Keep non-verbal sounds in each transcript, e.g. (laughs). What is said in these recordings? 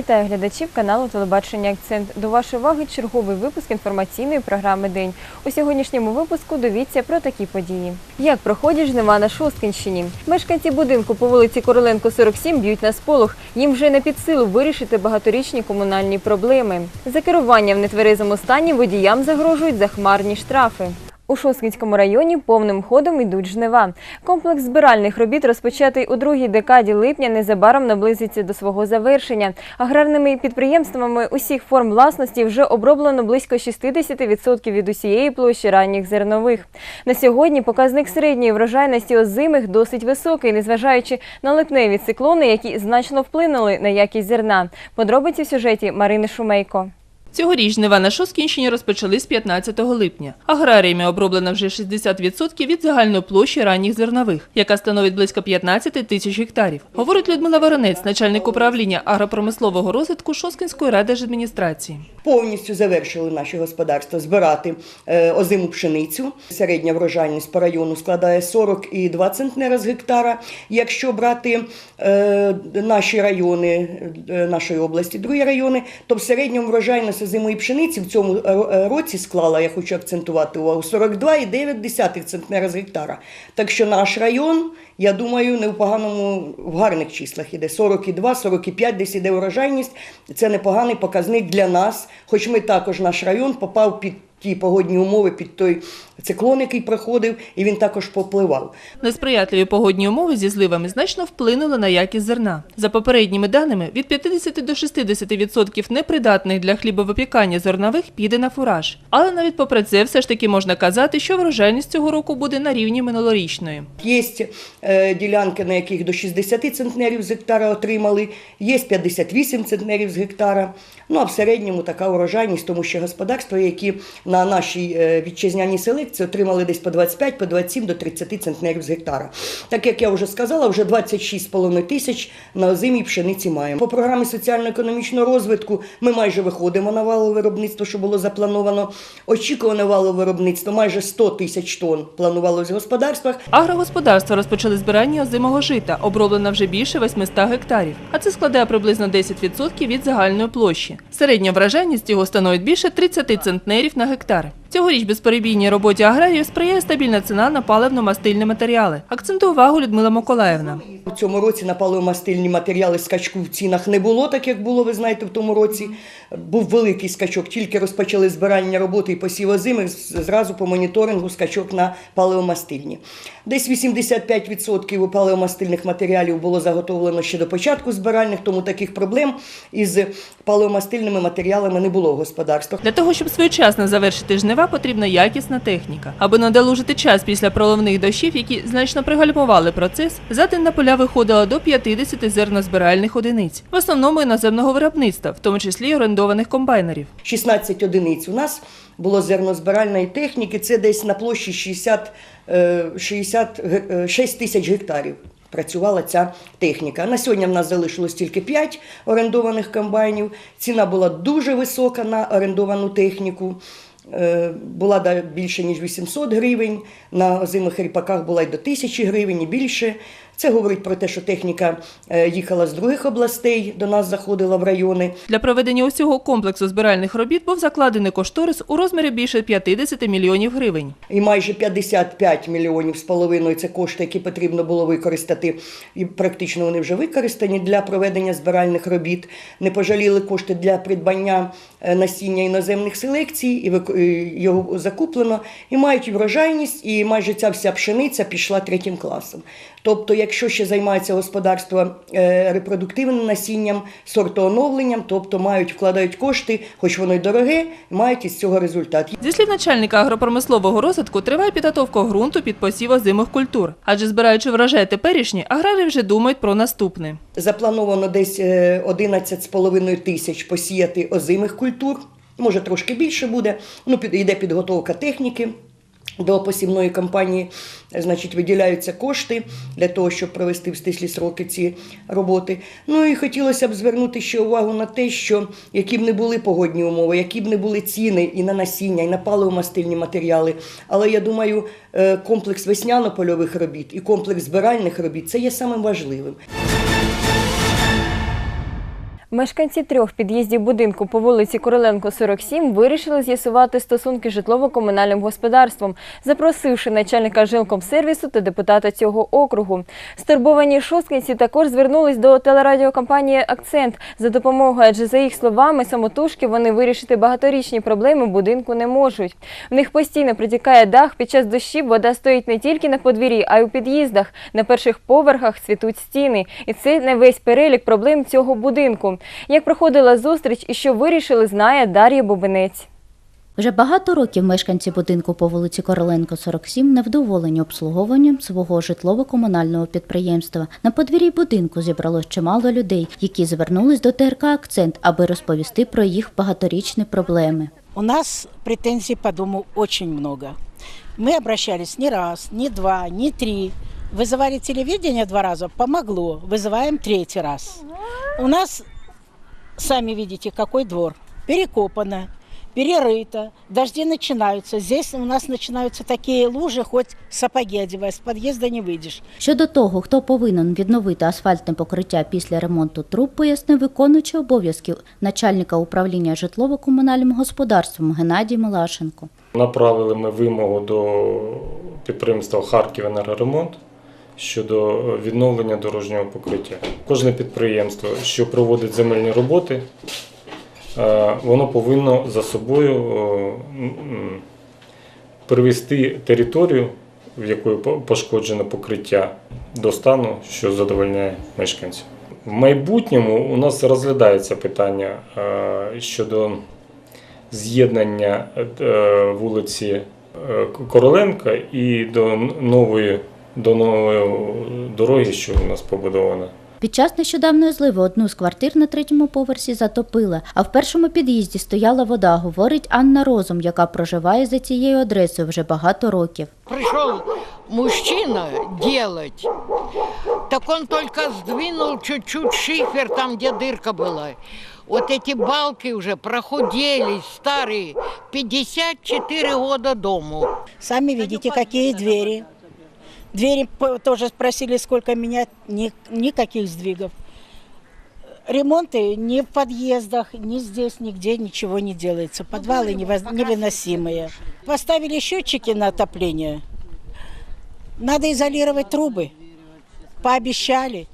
Вітаю глядачів каналу Телебачення Акцент. До вашої уваги черговий випуск інформаційної програми День. У сьогоднішньому випуску довіться про такі події. Як проходять жнива на Шосткинщині? Мешканці будинку по вулиці Короленко 47 б'ють на сполох. Їм вже не під силу вирішити багаторічні комунальні проблеми. За керування в нетверезому стані водіям загрожують захмарні штрафи. У Шосткинському районі повним ходом йдуть жнива. Комплекс збиральних робіт, розпочатий у другій декаді липня, незабаром наблизиться до свого завершення. Аграрними підприємствами усіх форм власності вже оброблено близько 60% від усієї площі ранніх зернових. На сьогодні показник середньої врожайності озимих досить високий, незважаючи на липневі циклони, які значно вплинули на якість зерна. Подробиці в сюжеті Марини Шумейко. Цьогоріч жнива на Шоскінщині розпочали з 15 липня. Аграріями оброблено вже 60% від загальної площі ранніх зернових, яка становить близько 15 тисяч гектарів. Говорить Людмила Воронець, начальник управління агропромислового розвитку Шоскінської райдержадміністрації. Повністю завершили наші господарства збирати е, озиму пшеницю. Середня врожайність по району складає 42 центнера з гектара. Якщо брати е, наші райони е, нашої області, другі райони, то в середньому врожайність озимої пшениці в цьому е, році склала, я хочу акцентувати увагу, 42,9 центнера з гектара. Так що наш район, я думаю, не в поганому, в гарних числах іде. 42, 45 десь іде урожайність. Це непоганий показник для нас, хоч ми також наш район попав під ті погодні умови, під той циклон, який проходив, і він також попливав. Несприятливі погодні умови зі зливами значно вплинули на якість зерна. За попередніми даними, від 50 до 60% непридатних для хлібовипікання зернових піде на фураж. Але навіть попри це, все ж таки можна казати, що врожайність цього року буде на рівні минулорічної. Є е, ділянки, на яких до 60 центнерів з гектара отримали, є 58 центнерів з гектара. Ну а в середньому така урожайність, тому що господарства, які на нашій е, вітчизняній селекції отримали десь по 25, по 27 до 30 центнерів з гектара. Так як я вже сказала, вже 26,5 тисяч на озимій пшениці маємо. По програмі соціально-економічного розвитку ми майже виходимо на валове виробництво, що було заплановано. Очікуване валове виробництво майже 100 тисяч тонн планувалось в господарствах. Агрогосподарства розпочали збирання озимого жита, оброблено вже більше 800 гектарів, а це складає приблизно 10% від загальної площі. Середня вражайність його становить більше 30 центнерів на гектар гектари. Цьогоріч безперебійній роботі аграріїв сприяє стабільна ціна на паливно-мастильні матеріали. Акцентує увагу Людмила Миколаївна. У цьому році на паливомастильні матеріали скачку в цінах не було, так як було, ви знаєте, в тому році. Був великий скачок, тільки розпочали збирання роботи і посів озимих, з- зразу по моніторингу скачок на паливомастильні. Десь 85% паливомастильних матеріалів було заготовлено ще до початку збиральних, тому таких проблем із паливомастильними матеріалами не було в господарствах. Для того, щоб своєчасно завершити жнива, потрібна якісна техніка. Аби надолужити час після проливних дощів, які значно пригальмували процес, за день на поля виходило до 50 зернозбиральних одиниць, в основному іноземного виробництва, в тому числі орендованих комбайнерів. 16 одиниць у нас було зернозбиральної техніки, це десь на площі 60, е, 60, е, 6 тисяч гектарів. Працювала ця техніка. На сьогодні в нас залишилось тільки 5 орендованих комбайнів. Ціна була дуже висока на орендовану техніку. Е, Була більше ніж 800 гривень. На озимих ріпаках була й до 1000 гривень і більше. Це говорить про те, що техніка е, їхала з других областей, до нас заходила в райони. Для проведення усього комплексу збиральних робіт був закладений кошторис у розмірі більше 50 мільйонів гривень. І майже 55 мільйонів з половиною це кошти, які потрібно було використати. І практично вони вже використані для проведення збиральних робіт. Не пожаліли кошти для придбання е, насіння іноземних селекцій, і його закуплено. І мають врожайність, і майже ця вся пшениця пішла третім класом. Тобто, якщо ще займається господарство е, репродуктивним насінням, сортооновленням, тобто мають вкладають кошти, хоч воно й дороге, мають із цього результат. Зі слів начальника агропромислового розвитку триває підготовка ґрунту під посів озимих культур. Адже збираючи врожай теперішні, аграрії вже думають про наступне. Заплановано десь е, 11,5 тисяч посіяти озимих культур. Може, трошки більше буде. Ну, йде підготовка техніки. До посівної кампанії, значить, виділяються кошти для того, щоб провести в стислі сроки ці роботи. Ну і хотілося б звернути ще увагу на те, що які б не були погодні умови, які б не були ціни і на насіння, і на паливомастильні матеріали. Але я думаю, е, комплекс весняно-польових робіт і комплекс збиральних робіт це є самим важливим. Мешканці трьох під'їздів будинку по вулиці Короленко, 47 вирішили з'ясувати стосунки житлово-комунальним господарством, запросивши начальника жилкомсервісу та депутата цього округу. Стурбовані шосткинці також звернулись до телерадіокомпанії Акцент за допомогою, адже за їх словами, самотужки вони вирішити багаторічні проблеми будинку не можуть. В них постійно протікає дах. Під час дощів вода стоїть не тільки на подвір'ї, а й у під'їздах. На перших поверхах цвітуть стіни. І це не весь перелік проблем цього будинку. Як проходила зустріч і що вирішили, знає Дар'я Бобинець. Вже багато років мешканці будинку по вулиці Короленко, 47 невдоволені обслуговуванням свого житлово-комунального підприємства. На подвір'ї будинку зібралось чимало людей, які звернулись до ТРК «Акцент», аби розповісти про їх багаторічні проблеми. У нас претензий по дому очень много. Мы обращались не раз, не два, не три. Вызывали телевидение два раза, помогло. Вызываем третий раз. У нас, сами видите, какой двор. Перекопано, перерыто, дожди начинаются. Здесь у нас начинаются такие лужи, хоть сапоги одевай, с подъезда не выйдешь. Щодо того, хто повинен відновити асфальтне покриття після ремонту труб, пояснив виконуючий обов'язки начальника управління житлово-комунальним господарством Геннадій Милашенко. Направили ми вимогу до підприємства Харків енергоремонт щодо відновлення дорожнього покриття. Кожне підприємство, що проводить земельні роботи, е, воно повинно за собою е, привести територію, в якої пошкоджено покриття, до стану, що задовольняє мешканців. В майбутньому у нас розглядається питання е, щодо з'єднання е, вулиці е, Короленка і до нової, до нової дороги, що у нас побудована. Під час нещодавної зливи одну з квартир на третьому поверсі затопили, а в першому під'їзді стояла вода, говорить Анна Розум, яка проживає за цією адресою вже багато років. пришел мужчина делать, так он только сдвинул чуть-чуть шифер там, где дырка была. Вот эти балки уже прохуделись, старые, 54 года дому. Сами видите, какие двери. Двери тоже спросили, сколько менять, ни- никаких сдвигов. Ремонты ни в подъездах, ни здесь, нигде ничего не делается. Подвалы невоз- невыносимые. Поставили счетчики на отопление. Надо изолировать трубы. Пообещали.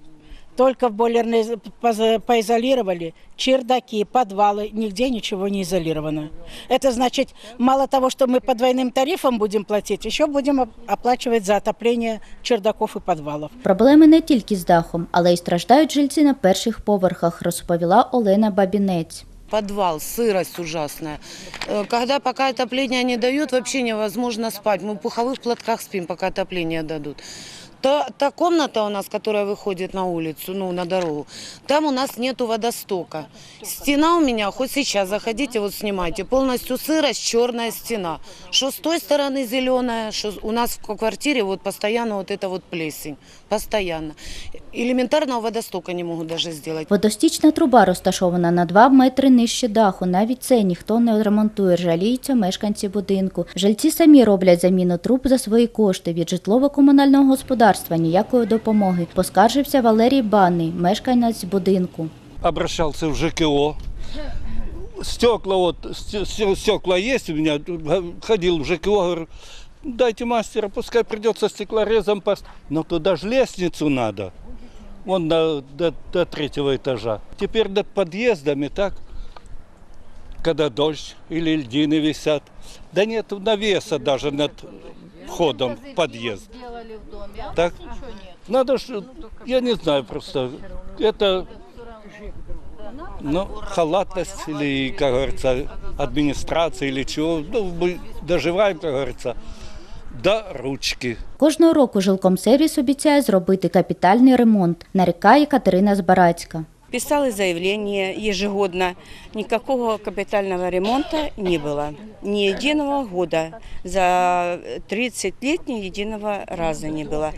Только в бойлерные поза- поизолировали. Чердаки, подвалы, нигде ничего не изолировано. Это значит, мало того, что мы по двойным тарифам будем платить, еще будем оп- оплачивать за отопление чердаков и подвалов. Проблеми не тільки з дахом, але й страждають жильці на перших поверхах, розповіла Олена Бабінець. Подвал, сырость ужасная. Э, Когда пока отопление не дают, вообще невозможно спать. Мы в пуховых платках спим, пока отопление дадут. Та, та комната у нас, которая выходит на улицу, ну, на дорогу, там у нас нету водостока. Стена у меня, хоть сейчас заходите, вот снимайте, полностью сырость, черная стена. Что с той стороны зеленая, что у нас в квартире вот постоянно вот это вот плесень. Постоянно. Элементарного водостока не могут даже сделать. Водостічна труба розташована на 2 метри нижче даху. Навіть це ніхто не ремонтує, жаліються мешканці будинку. Жильці самі роблять заміну труб за свої кошти. Від житлово-комунального господарства ніякої допомоги. Поскаржився Валерій Банний, мешканець будинку. обращался в ЖКО. Стекла вот, ст- стекла есть у меня, ходил в ЖКО, говорю, дайте мастера, пускай придется стеклорезом пост... Но туда же лестницу надо Вон до, до, до третьего этажа. Теперь над подъездами, так? Когда дождь или льдины висят. Да нет навеса даже над входом в подъезд. Так? Надо ж, я не знаю просто, это ну, халатность или, как говорится, администрация или чего. Ну, мы доживаем, как говорится, до ручки. Кожного року жилкомсервіс обіцяє зробити капітальний ремонт, нарікає Катерина Збарацька. Писали заявление ежегодно. Никакого капитального ремонта не было. Ни единого года. За 30 лет ни единого раза не было.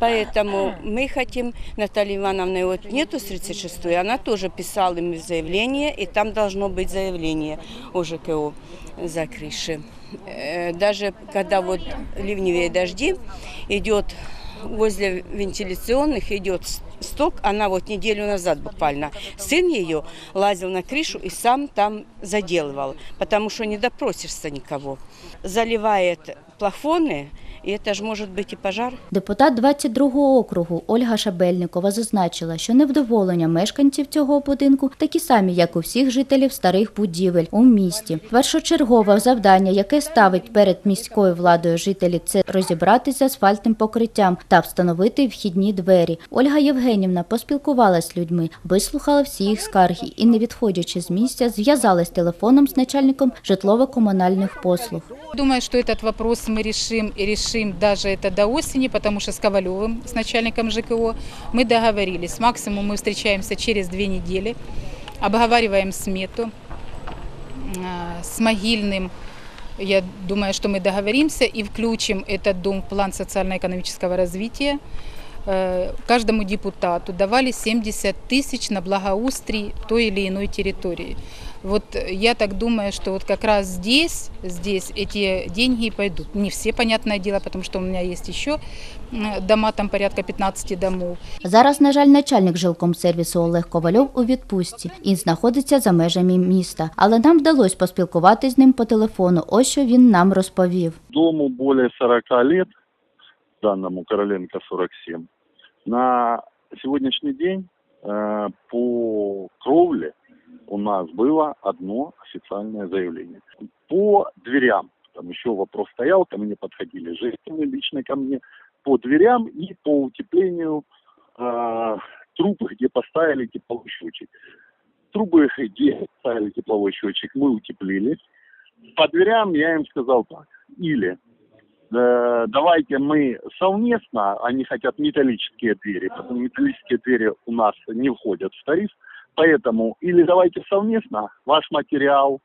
Поэтому мы хотим, Наталья Ивановна вот нету с 36-й, она тоже писала им заявление, и там должно быть заявление о ЖКО за крыши. Э, Даже когда вот ливневые дожди, идет возле вентиляционных идет с- сток. Она вот неделю назад буквально. Сын ее лазил на крышу и сам там заделывал, потому что не допросишься никого. Заливает плафоны, и это же может быть и пожар. Депутат 22-го округу Ольга Шабельникова зазначила, що невдоволення мешканців цього будинку такі самі, як у всіх жителів старих будівель у місті. Першочергове завдання, яке ставить перед міською владою жителі, це розібратися з асфальтним покриттям та встановити вхідні двері. Ольга Євгенівна поспілкувалась з людьми, вислухала всі їх скарги і, не відходячи з місця, зв'язалась телефоном з начальником житлово-комунальних послуг. Думаю, что этот вопрос мы решим и решим даже это до осени, потому что с Ковалевым, с начальником ЖКО, мы договорились. Максимум мы встречаемся через две недели, обговариваем смету а, с Могильным. Я думаю, что мы договоримся и включим этот дом в план социально-экономического развития. Э, Каждому депутату давали 70 тысяч на благоустрий той или иной территории. Вот я так думаю, что вот как раз здесь, здесь эти деньги и пойдут. Не все, понятное дело, потому что у меня есть еще дома, там порядка 15 домов. Зараз, на жаль, начальник жилкомсервісу Олег Ковальов у відпустці і знаходиться за межами міста. Але нам вдалося поспілкуватись з ним по телефону. Ось що він нам розповів. Дому более 40 лет, данному Короленко 47. На сегодняшний день э, по кровле у нас было одно официальное заявление. По дверям, там еще вопрос стоял, ко мне подходили женщины лично ко мне, по дверям и по утеплению э, труб, где поставили тепловой счетчик. Трубы, где поставили тепловой счетчик, мы утеплили. По дверям я им сказал так. Или э, давайте мы совместно, они хотят металлические двери, потому металлические двери у нас не входят в тариф, поэтому или давайте совместно ваш материал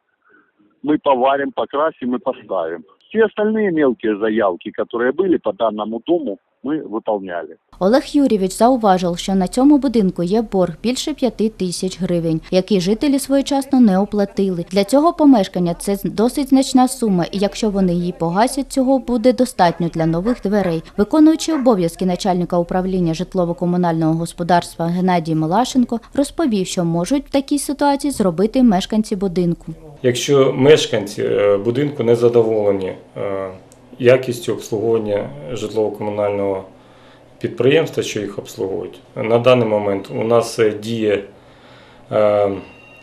мы поварим, покрасим и поставим. Все остальные мелкие заявки, которые были по данному дому, мы выполняли. Олег Юрійович зауважив, що на цьому будинку є борг більше п'яти тисяч гривень, який жителі своєчасно не оплатили. Для цього помешкання це досить значна сума, і якщо вони її погасять, цього буде достатньо для нових дверей. Виконуючи обов'язки начальника управління житлово-комунального господарства Геннадій Милашенко розповів, що можуть в такій ситуації зробити мешканці будинку. Якщо мешканці е, будинку не задоволені е, якістю обслуговування житлово-комунального підприємства, що їх обслуговують, на даний момент у нас е, діє е,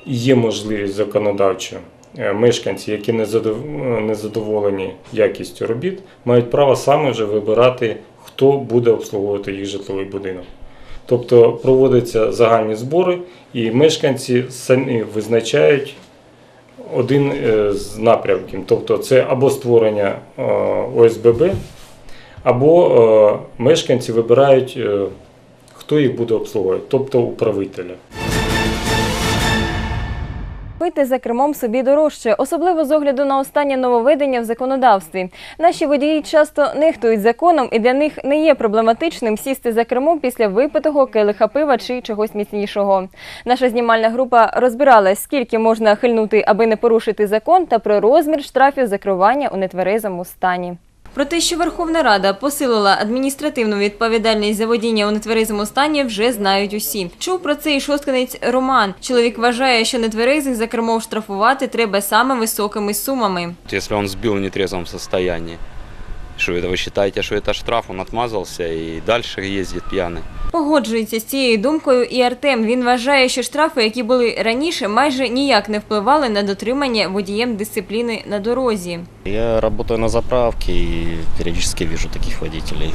є можливість законодавчо. е, Мешканці, які не задов- не задоволені якістю робіт, мають право саме вже вибирати, хто буде обслуговувати їх житловий будинок. Тобто проводяться загальні збори, і мешканці самі визначають один е, з напрямків. Тобто це або створення е, ОСББ, або е, мешканці вибирають, хто їх буде обслуговувати, тобто управителя. Пити за кермом собі дорожче, особливо з огляду на останнє нововведення в законодавстві. Наші водії часто нехтують законом, і для них не є проблематичним сісти за кермом після випитого келиха пива чи чогось міцнішого. Наша знімальна група розбиралась, скільки можна хильнути, аби не порушити закон, та про розмір штрафів за керування у нетверезому стані. Про те, що Верховна Рада посилила адміністративну відповідальність за водіння у нетверезому стані, вже знають усі. Чув про це і шостканець Роман. Чоловік вважає, що нетверезих за кермом штрафувати треба саме високими сумами. Якщо он збив в нетрезвом состоянии, что это вы считаете, что это штраф, он отмазался и дальше ездит пьяный. Погоджується з цією думкою і Артем. Він вважає, що штрафи, які були раніше, майже ніяк не впливали на дотримання водієм дисципліни на дорозі. Я работаю на заправке и периодически вижу таких водителей.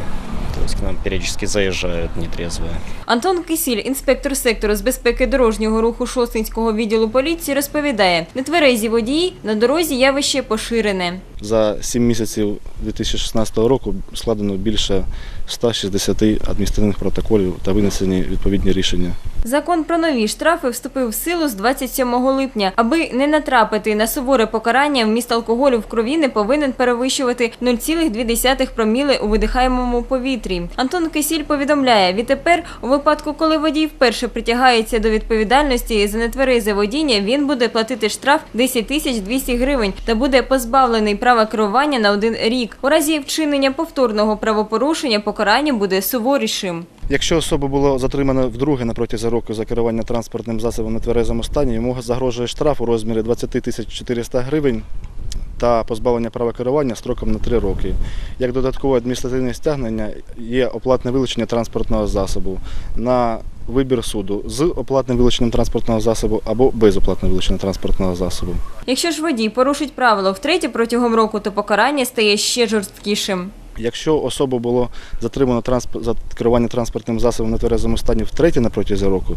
То есть к нам периодически заезжают нетрезвые. Антон Кисіль, інспектор сектору з безпеки дорожнього руху Шостинського відділу поліції, розповідає, нетверезі водії на дорозі явище поширене. За 7 місяців 2016 року складено більше 160 адміністративних протоколів та винесені відповідні рішення. Закон про нові штрафи вступив в силу з 27 липня. Аби не натрапити на суворе покарання, вміст алкоголю в крові не повинен перевищувати 0,2 проміли у видихаємому повітрі. Антон Кисіль повідомляє, відтепер у випадку, коли водій вперше притягається до відповідальності за нетверезе водіння, він буде платити штраф 10 тисяч 200 гривень та буде позбавлений права керування на один рік. У разі вчинення повторного правопорушення покарання буде суворішим. Якщо особа було затримано вдруге на протязі року за керування транспортним засобом на тверезому стані, йому загрожує штраф у розмірі 20 тисяч 400 гривень та позбавлення права керування строком на 3 роки. Як додаткове адміністративне стягнення є оплатне вилучення транспортного засобу на вибір суду з оплатним вилученням транспортного засобу або без оплатного вилучення транспортного засобу. Якщо ж водій порушить правило втретє протягом року, то покарання стає ще жорсткішим. Якщо особу було затримано трансп- за керування транспортним засобом на тверезому стані втретє на протязі року,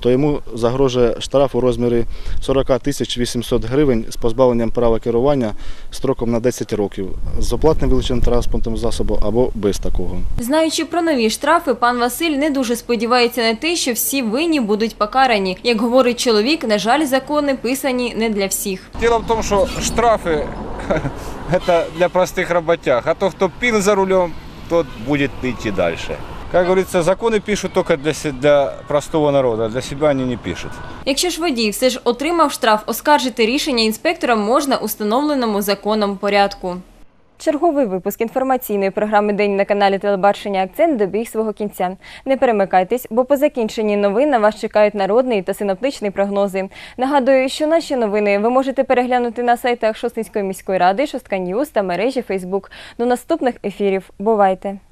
то йому загрожує штраф у розмірі 40 тисяч 800 гривень з позбавленням права керування строком на 10 років з оплатним вилученням транспортного засобу або без такого. Знаючи про нові штрафи, пан Василь не дуже сподівається на те, що всі винні будуть покарані. Як говорить чоловік, на жаль, закони писані не для всіх. Дело в том, что штрафы (laughs) это для простых работяг, а то, кто пил за рулем, тот будет идти дальше. Как говорится, законы пишут только для, се- для простого народа, для себя они не пишут. Якщо ж водій все ж отримав штраф, оскаржити рішення інспектора можна у встановленому законом порядку. Черговий випуск інформаційної програми День на каналі Телебачення Акцент добіг свого кінця. Не перемикайтесь, бо по закінченні новин на вас чекають народний та синоптичний прогнози. Нагадую, що наші новини ви можете переглянути на сайтах Шостинської міської ради, Шостка Ньюз та мережі Фейсбук. До наступних ефірів. Бувайте! –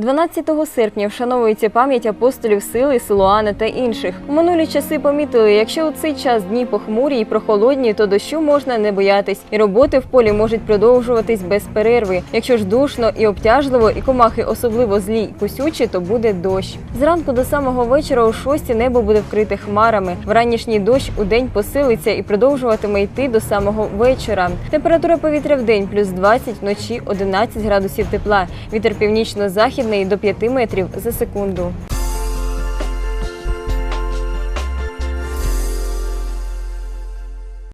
12 серпня вшановується пам'ять апостолів сили, Силуана та інших. У минулі часи помітили, якщо у цей час дні похмурі і прохолодні, то дощу можна не боятись, і роботи в полі можуть продовжуватись без перерви. Якщо ж душно і обтяжливо, і комахи особливо злі й кусючі, то буде дощ. Зранку до самого вечора у шості небо буде вкрите хмарами. Вранішній дощ у день посилиться і продовжуватиме йти до самого вечора. Температура повітря в день плюс 20, вночі 11 градусів тепла. Вітер північно-західний до 5 метрів за секунду.